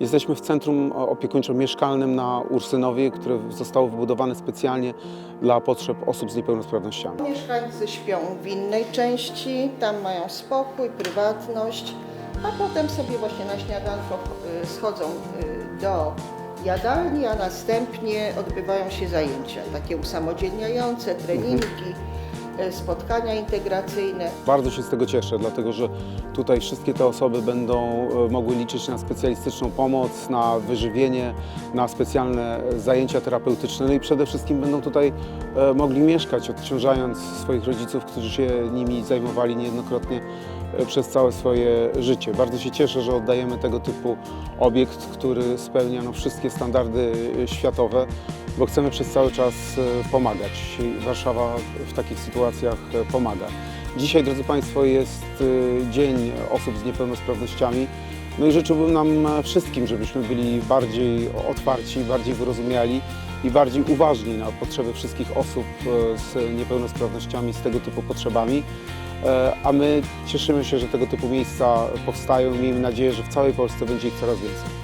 Jesteśmy w centrum opiekuńczo-mieszkalnym na Ursynowie, które zostało wybudowane specjalnie dla potrzeb osób z niepełnosprawnościami. Mieszkańcy śpią w innej części, tam mają spokój, prywatność, a potem sobie właśnie na śniadanko y, schodzą y, do jadalni, a następnie odbywają się zajęcia takie usamodzielniające, treningi, y, spotkania integracyjne. Bardzo się z tego cieszę, dlatego że tutaj wszystkie te osoby będą e, mogły liczyć na specjalistyczną pomoc, na wyżywienie, na specjalne zajęcia terapeutyczne no i przede wszystkim będą tutaj e, mogli mieszkać, odciążając swoich rodziców, którzy się nimi zajmowali niejednokrotnie e, przez całe swoje życie. Bardzo się cieszę, że oddajemy tego typu obiekt, który spełnia no, wszystkie standardy e, światowe, bo chcemy przez cały czas e, pomagać. Warszawa w takich sytuacjach e, pomaga. Dzisiaj, drodzy Państwo, jest e, Dzień Osób z Niepełnosprawnościami. No i życzyłbym nam wszystkim, żebyśmy byli bardziej otwarci, bardziej wyrozumiali i bardziej uważni na potrzeby wszystkich osób z niepełnosprawnościami, z tego typu potrzebami. A my cieszymy się, że tego typu miejsca powstają i miejmy nadzieję, że w całej Polsce będzie ich coraz więcej.